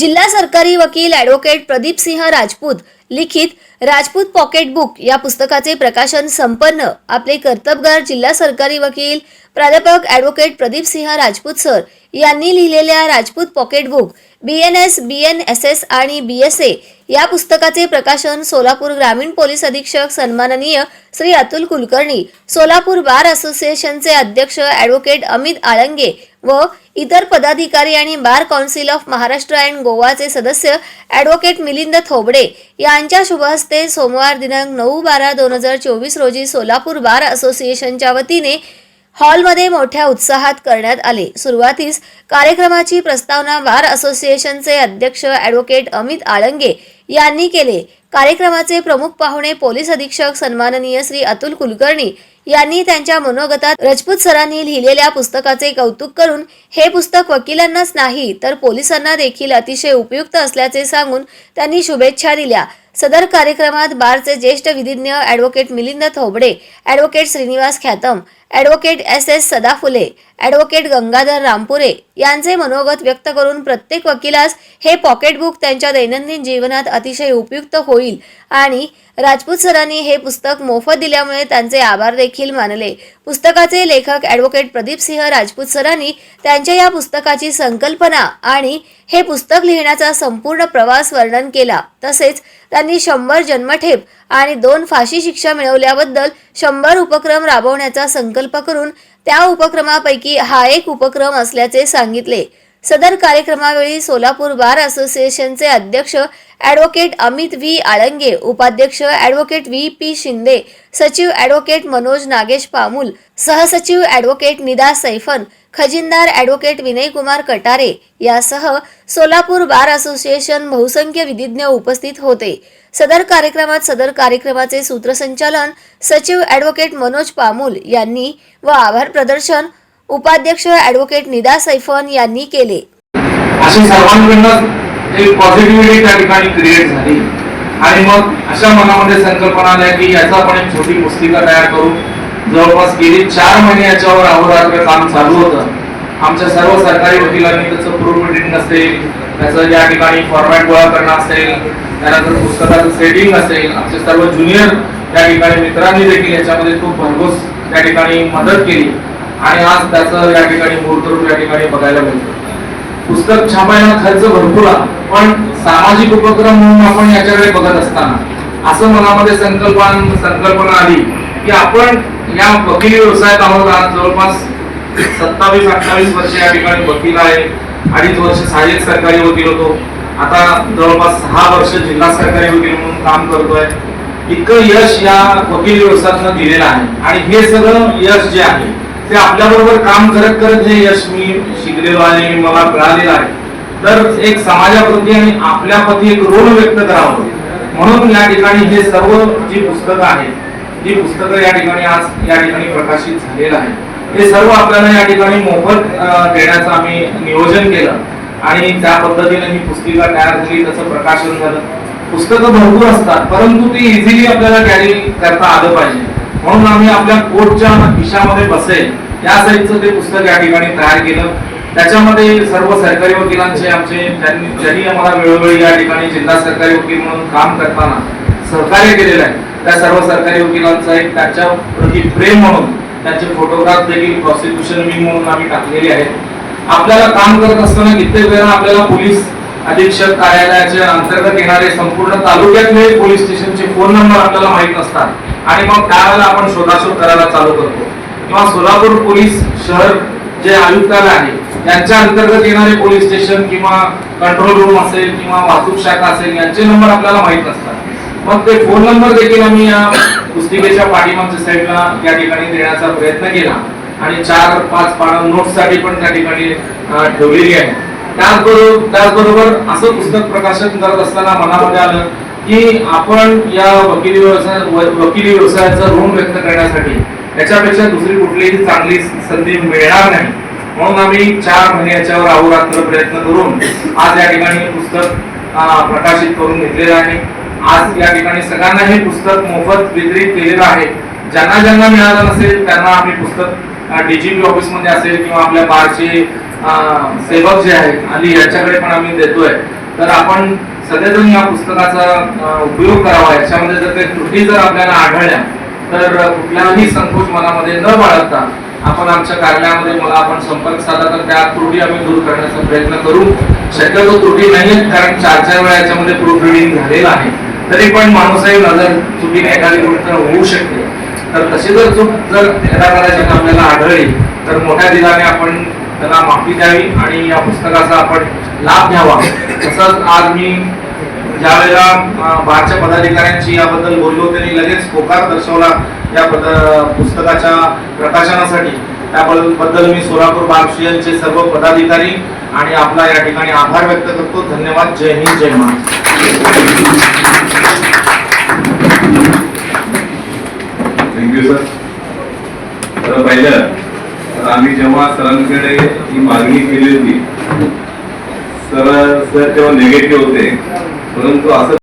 जिल्हा सरकारी वकील ॲडव्होकेट प्रदीप सिंह राजपूत लिखित राजपूत पॉकेट बुक या पुस्तकाचे प्रकाशन संपन्न. आपले कर्तबगार जिल्हा सरकारी वकील प्राध्यापक ॲडव्होकेट प्रदीप सिंह राजपूत सर यांनी लिहिलेल्या Rajput pocket book B N S B N S S आणि बी एस ए या पुस्तकाचे प्रकाशन सोलापूर ग्रामीण पोलीस अधीक्षक सन्माननीय श्री अतुल कुलकर्णी सोलापूर बार असोसिएशनचे अध्यक्ष ॲडव्होकेट अमित आळंगे व इतर पदाधिकारी आणि bar council of Maharashtra and गोवाचे सदस्य ॲडव्होकेट मिलिंद थोबडे यांच्या शुभहस्ते सोमवार दिनांक नऊ बारा दोन हजार चोवीस रोजी सोलापूर बार असोसिएशनच्या वतीने हॉलमध्ये मोठ्या उत्साहात करण्यात आले. सुरुवातीस कार्यक्रमाची प्रस्तावना बार असोसिएशनचे अध्यक्ष ॲडव्होकेट अमित आळंगे यांनी केले. कार्यक्रमाचे प्रमुख पाहुणे पोलीस अधीक्षक सन्माननीय श्री अतुल कुलकर्णी यांनी त्यांच्या मनोगतात रजपूत सरांनी लिहिलेल्या पुस्तकाचे कौतुक करून हे पुस्तक वकिलांनाच नाही तर पोलिसांना देखील अतिशय उपयुक्त असल्याचे सांगून त्यांनी शुभेच्छा दिल्या. सदर कार्यक्रमात बारचे ज्येष्ठ विधिज्ञ advocate Milind Thobade advocate Shrinivas Khyatam advocate S S Sadaphule advocate Gangadhar Rampure यांचे मनोगत व्यक्त करून प्रत्येक वकिलास हे पॉकेटबुक त्यांच्या दैनंदिन जीवनात अतिशय उपयुक्त होईल आणि राजपूत सरांनी हे पुस्तक मोफत दिल्यामुळे त्यांचे आभार देखील मानले. पुस्तकाचे लेखक ॲडव्होकेट प्रदीप सिंह राजपूत सरांनी त्यांच्या या पुस्तकाची संकल्पना आणि हे पुस्तक लिहिण्याचा संपूर्ण प्रवास वर्णन केला. तसेच त्यांनी शंभर जन्मठेप आणि दोन फाशी शिक्षा मिळवल्याबद्दल शंभर उपक्रम राबवण्याचा संकल्प करून त्या उपक्रमापैकी हा एक उपक्रम असल्याचे सांगितले. सदर कार्यक्रमावेळी सोलापूर बार असोसिएशनचे अध्यक्ष ॲडव्होकेट अमित व्ही. आळंगे उपाध्यक्ष ॲडव्होकेट व्ही. पी. शिंदे सचिव ॲडव्होकेट मनोज नागेश पामुल सहसचिव ॲडव्होकेट निदा सैफन खजिनदार ॲडव्होकेट विनयकुमार कटारे यासह सोलापूर बार असोसिएशन बहुसंख्य विधिज्ञ उपस्थित होते. सदर कार्यक्रमात सदर कार्यक्रमाचे सूत्रसंचालन सचिव ॲडव्होकेट मनोज पामूल यांनी व आभार प्रदर्शन उपाध्यक्ष ॲडव्होकेट निदा सैफन यांनी केले. अशी सर्वांकडनं एक पॉझिटिव्हिटी त्या ठिकाणी क्रिएट झाली. आणि मग अशा मनामध्ये संकल्पना आल्या की याचा पण एक छोटी पुस्तिका तयार करू. जवळपास गेली चार महिने याच्यावर अहोरात्र काम चालू होतं. आमच्या सर्व सरकारी वकिलांनी त्याचं प्रूफ रिडिंग असेल त्याचं या ठिकाणी फॉर्मॅट गोळा करणं असेल त्यानंतर पुस्तकाचं सेटिंग असेल आमचे सर्व ज्युनियर त्या ठिकाणी मित्रांनी देखील याच्यामध्ये खूप भरघोस त्या ठिकाणी मदत केली. आणि आज त्याचं या ठिकाणी मूर्तरूप या ठिकाणी बघायला मिळतं. पुस्तक छापायला खर्च भरपूर पण सामाजिक उपक्रम म्हणून आपण याच्याकडे बघत असताना असं मनामध्ये संकल्पना संकल्पना आली की आपण या वकिली व्यवसायात आहोत आज जवळपास सत्तावीस अठ्ठावीस वर्ष या ठिकाणी वकील आहे. अडीच वर्ष सहाय्यक सरकारी वकील होतो. आता जवळपास सहा वर्ष जिल्हा सरकारी वकील म्हणून काम करतोय. इतकं यश या वकील व्यवसायातनं दिलेलं आहे. आणि हे सगळं यश जे आहे ते आपल्या बरोबर काम करत करत हे यश मी शिकलेलो आहे मला मिळालेलं आहे. तर एक समाजाप्रती आणि आपल्या प्रती एक ऋण व्यक्त करावं. म्हणून या ठिकाणी हे सर्व जी पुस्तकं आहेत ही पुस्तकं या ठिकाणी आज या ठिकाणी प्रकाशित झालेलं आहे. हे सर्व आपल्याला या ठिकाणी मोफत देण्याचं आम्ही नियोजन केलं. आणि त्या पद्धतीने ही पुस्तिका तयार झाली त्याचं प्रकाशन झालं. पुस्तकं भरपूर असतात परंतु ती इझिली आपल्याला कॅरी करता आलं पाहिजे. म्हणून आम्ही आपल्या कोटच्या खिशामध्ये बसेल या साईजचं ते पुस्तक या ठिकाणी तयार केलं. त्याच्यामध्ये सर्व सरकारी वकिलांचे आमचे ज्यांनी ज्यांनी आम्हाला वेळोवेळी या ठिकाणी जिल्हा सरकारी वकील म्हणून काम करताना सहकार्य केलेलं आहे. त्या सर्व सरकारी वकिलांचा एक त्याच्या प्रति प्रेम म्हणून त्यांचे फोटोग्राफ देखील प्रॉसिक्युशन मी म्हणून आम्ही टाकलेले आहेत. आपल्याला काम करत असताना कित्येक वेळा आपल्याला पोलीस अधीक्षक कार्यालयाच्या अंतर्गत येणारे संपूर्ण तालुक्यातले पोलीस स्टेशनचे फोन नंबर आपल्याला माहीत नसतात. आणि मग त्यावेळेला आपण शोधाशोध करायला चालू करतो. किंवा सोलापूर पोलीस शहर जे आयुक्तालय आहे त्यांच्या अंतर्गत येणारे पोलीस स्टेशन किंवा कंट्रोल रूम असेल किंवा वाहतूक शाखा असेल यांचे नंबर आपल्याला माहीत नसतात. मग ते फोन नंबर देखील आम्ही या पुस्तिकेच्या पाठीमागच्या साईडला या ठिकाणी देण्याचा प्रयत्न केला. आणि चार पाच पानं नोट्ससाठी पण त्या ठिकाणी ठेवलेली आहे त्याचबरोबर त्याचबरोबर असं पुस्तक प्रकाशन करत असताना मनामध्ये आलं की आपण या वकिली व्यवसाय वकिली व्यवसायाचं ऋण व्यक्त करण्यासाठी त्याच्यापेक्षा दुसरी कुठलीही चांगली संधी मिळणार नाही. म्हणून आम्ही चार महिने याच्यावर अहोरात्र प्रयत्न करून आज या ठिकाणी पुस्तक प्रकाशित करून घेतलेलं आहे. आज या ठिकाणी सगळ्यांना हे पुस्तक मोफत वितरित केलेलं आहे. ज्यांना ज्यांना मिळालं नसेल त्यांना आम्ही पुस्तक डीजीपी ऑफिसमध्ये असेल किंवा आपल्या बारचे सेवक जे आहेत आणि याच्याकडे पण आम्ही देतोय. तर आपण सगळेजण या पुस्तकाचा उपयोग करावा. याच्यामध्ये जर काही त्रुटी जर आपल्याला आढळल्या तर कुठल्याही संकोच मनामध्ये न बाळगता आपण आमच्या कार्यालयामध्ये मला आपण संपर्क साधला तर त्या त्रुटी आम्ही दूर करण्याचा प्रयत्न करू. शक्यतो त्रुटी नाही कारण चार चार वेळा याच्यामध्ये प्रूफ रिडिंग झालेलं आहे. तरी पण माणूसही नजर चुकीने एखादी गोष्ट होऊ शकते. तर तशी जर चूक जर निराकराची आपल्याला आढळली तर मोठ्या दिलाने आपण त्याला माफी द्यावी आणि या पुस्तकाचा आपण लाभ घ्यावा. तसंच आज मी ज्या वेळेला बाहेरच्या बारच्या पदाधिकाऱ्यांशी याबद्दल बोललो त्यांनी लगेच होकार दर्शवला या पद पुस्तकाच्या प्रकाशनासाठी. त्याबद्दल मी सोलापूर बालश्रियांचे सर्व पदाधिकारी आणि आपला या ठिकाणी आभार व्यक्त करतो. धन्यवाद. जय हिंद जय महाराष्ट्र. थँक्यू सर तर पहिलं तर आम्ही जेव्हा सरांकडे ही मागणी केली होती सर सर तेव्हा निगेटिव्ह होते परंतु असं